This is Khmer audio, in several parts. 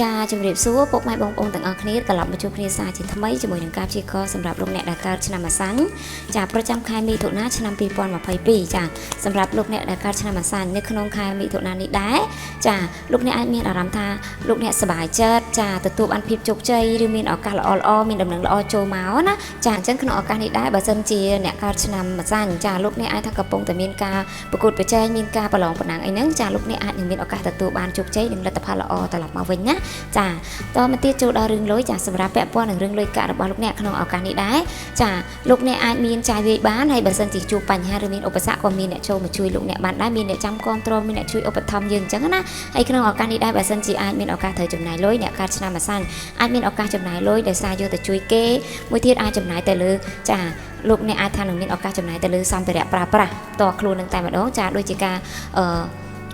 ចាជំរាបសួរពុកម៉ែបងប្អូនទាំងអស់គ្នាត្រឡប់មកជួបគ្នាសាជាថ្មីជាមួយនឹងការព្យាករណ៍សម្រាប់លោកអ្នកដែលកើតឆ្នាំអាសាញ់ចាប្រចាំខែមិថុនាឆ្នាំ2022ចាសម្រាប់លោកអ្នកដែលកើតឆ្នាំអាសាញ់នៅក្នុងខែមិថុនានេះដែរចាលោកអ្នកអាចមានអារម្មណ៍ថាលោកអ្នកសប្បាយចិត្តចាទទួលបានភាពជោគជ័យឬមានឱកាសល្អល្អៗមានដំណឹងល្អចូលមកណាចាអញ្ចឹងក្នុងឱកាសនេះដែរបើសិនជាអ្នកកើតឆ្នាំអាសាញ់ចាលោកអ្នកអាចថាកំពុងតែមានការប្រកួតប្រជែងមានការប្រឡងប្រណាំងអីហ្នឹងចាលោកអ្នកអាចនឹងមានឱកាសទទួលបានជោគជ័យនិងលទ្ធផលល្អត្រឡប់មកវិញណាចាតមកទៀតចូលដល់រឿងលុយចាសម្រាប់ពាក់ព័ន្ធនឹងរឿងលុយកាក់របស់លោកអ្នកក្នុងឱកាសនេះដែរចាលោកអ្នកអាចមានចាយវាយបានហើយបើសិនជាជួបបញ្ហាឬមានឧបសគ្គក៏មានអ្នកចូលមកជួយលោកអ្នកបានដែរមានអ្នកចាំគ្រប់គ្រងមានអ្នកជួយឧបត្ថម្ភយើងអញ្ចឹងណាហើយក្នុងឱកាសនេះដែរបើសិនជាអាចមានឱកាសត្រូវចំណាយលុយអ្នកកើតឆ្នាំអាសាញ់អាចមានឱកាសចំណាយលុយដោយសារយកទៅជួយគេមួយទៀតអាចចំណាយទៅលើចាលោកអ្នកអាចថានឹងមានឱកាសចំណាយទៅលើសម្ភារៈប្រើប្រាស់តខ្លួននឹងតែម្ដងចាដូចជាការអឺ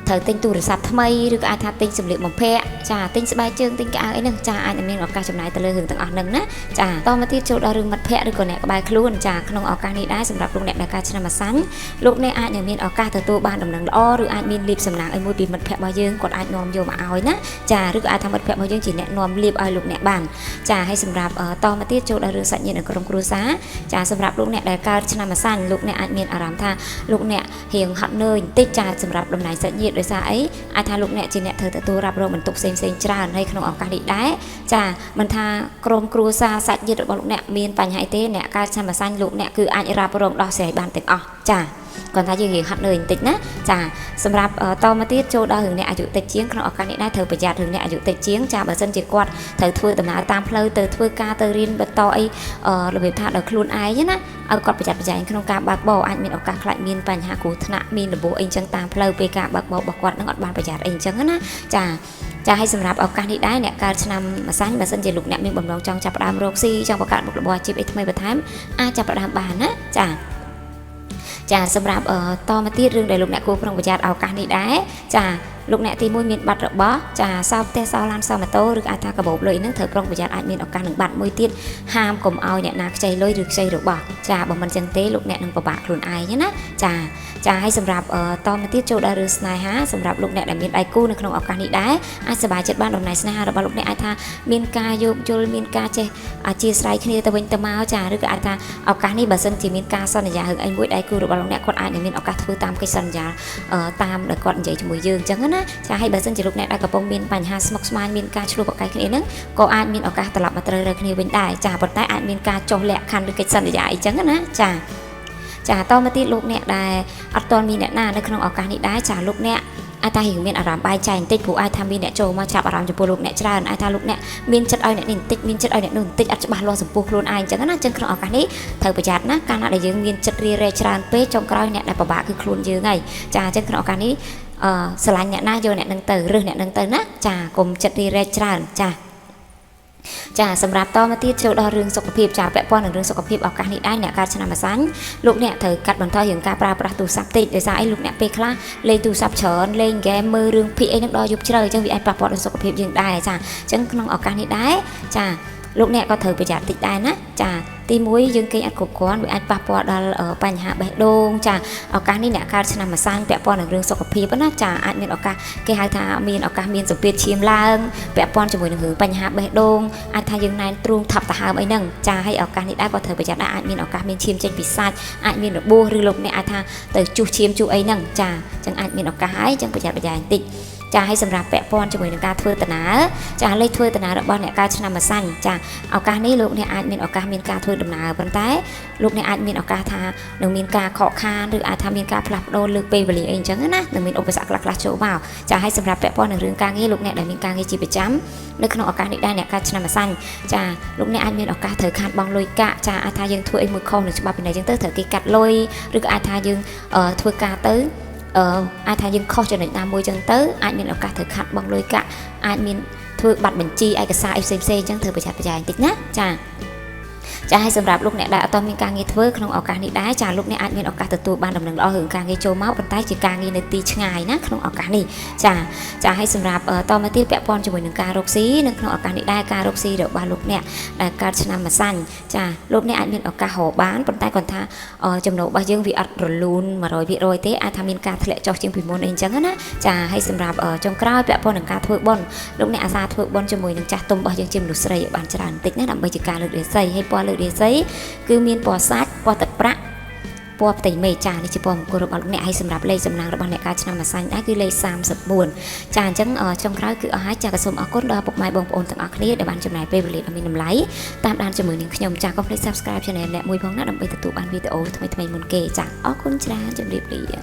ត្រូវទិញទូរស័ព្ទថ្មីឬក៏អាចថាទិញសម្លៀកបំពាក់ចាទិញស្បែកជើងទិញកៅអៅអីហ្នឹងចាអាចនឹងមានឱកាសចំណាយទៅលើរឿងទាំងអស់ហ្នឹងណាចាតមកទៀតចូលដល់រឿងមិត្តភ័ក្តិឬក៏អ្នកក្បែរខ្លួនចាក្នុងឱកាសនេះដែរសម្រាប់លោកអ្នកដែលកើតឆ្នាំអាសាញ់លោកអ្នកអាចនឹងមានឱកាសទទួលបានដំណឹងល្អឬអាចមានលៀបសំណាងអីមួយពីមិត្តភ័ក្តិរបស់យើងគាត់អាចនាំយកមកឲ្យណាចាឬក៏អាចថាមិត្តភ័ក្តិរបស់យើងជាអ្នកនាំលៀបឲ្យលោកអ្នកបានចាហើយសម្រាប់អឺតមកទៀតចូលដល់រឿងសាច់ញាតិនិងក្រុមគ្រួសារចាសម្រាប់លោកអ្នកដែលកើតឆ្នាំអាសាញ់លោកអ្នកអាចមានអារម្មណ៍ថាលោកអ្នករៀងហត់នឿយបន្តិចចាសម្រាប់ដំណើរសាច់ញាតិដោយសារអីអាចថាលោកអ្នកជាអ្នកត្រូវទទួលរ៉ាប់រងបន្ទុកផ្សេងផ្សេងៗច្រើនហើយក្នុងឱកាសនេះដែរចាមិនថាក្រុមគ្រួសារសាច់ញាតិរបស់លោកអ្នកមានបញ្ហាអីទេអ្នកកើតឆ្នាំអាសាញ់លោកអ្នកគឺអាចរ៉ាប់រងដោះស្រាយបានទាំងអស់ចាគាត់ថាយើងនិយាយហាត់នឿយបន្តិចណាចាសម្រាប់អឺតមកទៀតចូលដល់រឿងអ្នកអាយុតិចជាងក្នុងឱកាសនេះដែរត្រូវប្រយ័ត្នរឿងអ្នកអាយុតិចជាងចាបើសិនជាគាត់ត្រូវធ្វើដំណើរតាមផ្លូវទៅធ្វើការទៅរៀនបន្តអីអឺរបៀបថាដោយខ្លួនឯងណាឲ្យគាត់ប្រយ័ត្នប្រយែងក្នុងការបើកបរអាចមានឱកាសខ្លាចមានបញ្ហាគ្រោះថ្នាក់មានរបួសអីចឹងតាមផ្លូវពេលការបើកបររបស់គាត់នឹងអត់បានប្រយ័ត្នអីចឹងណាចាចាឲ្យសម្រាប់ឱកាសនេះដែរអ្នកកើតឆ្នាំម្សាញ់បើសិនជាលោកអ្នកមានបំណងចង់ចាប់ផ្ដើមរកស៊ីចង់បង្កើតមុខរបរអាជីពអីថ្មីបន្ថែមអាចចាប់ផ្ដើមបានណាចា ចាសម្រាប់អឺតមកទៀតរឿងដែលលោកអ្នកគួរប្រុងប្រយ័ត្នឱកាសនេះដែរចា លោកអ្នកទី1មានបាត់របស់ចាសោផ្ទះសោឡានសោម៉ូតូឬក៏អាចថាកាបូបលុយហ្នឹងត្រូវប្រុងប្រយ័ត្នអាចមានឱកាសនឹងបាត់មួយទៀតហាមកុំឲ្យអ្នកណាខ្ចីលុយឬខ្ចីរបស់ចាបើមិនចឹងទេលោកអ្នកនឹងពិបាកខ្លួនឯងណាចាចាហើយសម្រាប់អឺតមកទៀតចូលដល់រឿងស្នេហាសម្រាប់លោកអ្នកដែលមានដៃគូនៅក្នុងឱកាសនេះដែរអាចសប្បាយចិត្តបានដំណើរស្នេហារបស់លោកអ្នកអាចថាមានការយោគយល់មានការចេះអធិស្ឋានគ្នាទៅវិញទៅមកចាឬក៏អាចថាឱកាសនេះបើសិនជាមានការសន្យារឿងអីមួយដៃគូរបស់លោកអ្នកគាត់អាចនឹងមានឱកាសធ្វើតាមកិច្ចសន្យាអឺតាមដែលគាត់និយាយជាមួយយើងអញ្ចឹងណាចាហើយបើសិនជាលោកអ្នកដែលកំពុងមានបញ្ហាស្មុគស្មាញមានការឆ្លោះប្រកែកគ្នាហ្នឹងក៏អាចមានឱកាសត្រឡប់មកត្រូវរើគ្នាវិញដែរចាប៉ុន្តែអាចមានការចុះលក្ខខណ្ឌឬកិច្ចសន្យាអីចឹងណាចាចាតមកទៀតលោកអ្នកដែលអត់ទាន់មានអ្នកណានៅក្នុងឱកាសនេះដែរចាលោកអ្នកអាចថារៀងមានអារម្មណ៍បែកចែកបន្តិចព្រោះអាចថាមានអ្នកចូលមកចាប់អារម្មណ៍ចំពោះលោកអ្នកច្រើនអាចថាលោកអ្នកមានចិត្តឲ្យអ្នកនេះបន្តិចមានចិត្តឲ្យអ្នកនោះបន្តិចអត់ច្បាស់លាស់ចំពោះខ្លួនឯងអញ្ចឹងណាអញ្ចឹងក្នុងឱកាសនេះត្រូវប្រយ័ត្នណាកាលណាដែលយើងមានចិត្តរារែកច្រើនពេកចុងក្រោយអ្នកដែលពិបាកគឺខ្លួនយើងហើយចាអញ្ចឹងក្នុងឱកាសនេះ អឺស្រឡាញ់អ្នកណាយកអ្នកនឹងទៅរើសអ្នកនឹងទៅណាចាកុំចិត្តរីរែកច្រើនចាចាសម្រាប់តមកទៀតចូលដល់រឿងសុខភាពចាពាក់ព័ន្ធនឹងរឿងសុខភាពឱកាសនេះដែរអ្នកកើតឆ្នាំអាសាញ់លោកអ្នកត្រូវកាត់បន្ថយរឿងការប្រើប្រាស់ទូរស័ព្ទតិចដោយសារអីលោកអ្នកពេលខ្លះលេងទូរស័ព្ទច្រើនលេងហ្គេមមើលរឿងភាគអីនឹងដល់យប់ជ្រៅអញ្ចឹងវាអាចប៉ះពាល់ដល់សុខភាពយើងដែរចាអញ្ចឹងក្នុងឱកាសនេះដែរចា លោកអ្នកក៏ត្រូវប្រយ័ត្នតិចដែរណាចាទី1យើងគេងអត់គ្រប់គ្រាន់វាអាចប៉ះពាល់ដល់អឺបញ្ហាបេះដូងចាឱកាសនេះអ្នកកើតឆ្នាំម្សាញ់ពាក់ព័ន្ធនឹងរឿងសុខភាពណាចាអាចមានឱកាសគេហៅថាមានឱកាសមានសម្ពាធឈាមឡើងពាក់ព័ន្ធជាមួយនឹងរឿងបញ្ហាបេះដូងអាចថាយើងណែនទ្រូងថាប់ដង្ហើមអីហ្នឹងចាហើយឱកាសនេះដែរក៏ត្រូវប្រយ័ត្នដែរអាចមានឱកាសមានឈាមចេញពីសាច់អាចមានរបួសឬលោកអ្នកអាចថាទៅជុះឈាមជុះអីហ្នឹងចាអញ្ចឹងអាចមានឱកាសហើយអញ្ចឹងប្រយ័ត្នប្រយែងបន្តិច ចាឲ្យសម្រាប់ពាក់ព័ន្ធជាមួយនឹងការធ្វើដំណើរចាលេខធ្វើដំណើររបស់អ្នកកើតឆ្នាំម្សាញ់ចាឱកាសនេះលោកអ្នកអាចមានឱកាសមានការធ្វើដំណើរប៉ុន្តែលោកអ្នកអាចមានឱកាសថានឹងមានការខកខានឬអាចថាមានការផ្លាស់ប្ដូរលើពេលវេលាអីអញ្ចឹងណានឹងមានឧបសគ្គខ្លះៗចូលមកចាឲ្យសម្រាប់ពាក់ព័ន្ធនឹងរឿងការងារលោកអ្នកដែលមានការងារជាប្រចាំនៅក្នុងឱកាសនេះដែរអ្នកកើតឆ្នាំម្សាញ់ចាលោកអ្នកអាចមានឱកាសត្រូវខាតបង់លុយកាក់ចាអាចថាយើងធ្វើអីមួយខុសនឹងច្បាប់ពីណីអញ្ចឹងទៅត្រូវគេកាត់លុយឬក៏អាចថាយើងអឺធ្វើការទៅ អឺអាចថាយើងខុសចំណុចណាមួយចឹងទៅអាចមានឱកាសត្រូវខាត់បង់លុយកាក់អាចមានធ្វើបាត់បញ្ជីឯកសារអីផ្សេងផ្សេងៗចឹងធ្វើប្រយ័ត្នប្រយែងតិចណាចា ចាហើយសម្រាប់លោកអ្នកដែលអត់ទាន់មានការងារធ្វើក្នុងឱកាសនេះដែរចាលោកអ្នកអាចមានឱកាសទទួលបានដំណឹងល្អរឿងការងារចូលមកប៉ុន្តែជាការងារនៅទីឆ្ងាយណាក្នុងឱកាសនេះចាចាហើយសម្រាប់អឺតមកទៀតពាក់ព័ន្ធជាមួយនឹងការរកស៊ីនៅក្នុងឱកាសនេះដែរការរកស៊ីរបស់លោកអ្នកដែលកើតឆ្នាំម្សាញ់ចាលោកអ្នកអាចមានឱកាសរកបានប៉ុន្តែគាត់ថាអឺចំណូលរបស់យើងវាអត់រលូន100%ទេអាចថាមានការធ្លាក់ចុះជាងពីមុនអីអញ្ចឹងណាចាហើយសម្រាប់អឺចុងក្រោយពាក់ព័ន្ធនឹងការធ្វើបុណ្យលោកអ្នកអាសាធ្វើបុណ្យជាមួយនឹងចាស់ទុំរបស់យើងជាមនុស្សស្រីឲ្យបានច្រើនបន្តិចណាដើម្បីជាការលើករាសីហើយពណ៌លើករាសីគឺមានពណ៌សាច់ពណ៌ទឹកប្រាក់ពណ៌ផ្ទៃមេចានេះជាពណ៌មង្គលរបស់លោកអ្នកហើយសម្រាប់លេខសំណាងរបស់អ្នកកើតឆ្នាំម្សាញ់ដែរគឺលេខ34ចាអញ្ចឹងអឺចុងក្រោយគឺអស់ហើយចាក៏សូមអរគុណដល់ពុកម៉ែបងប្អូនទាំងអស់គ្នាដែលបានចំណាយពេលវេលាដ៏មានតម្លៃតាមដានជាមួយនឹងខ្ញុំចាកុំភ្លេច Subscribe Channel អ្នកមួយផងណាដើម្បីទទួលបានវីដេអូថ្មីៗមុនគេចាអរគុណច្រើនជម្រាបលា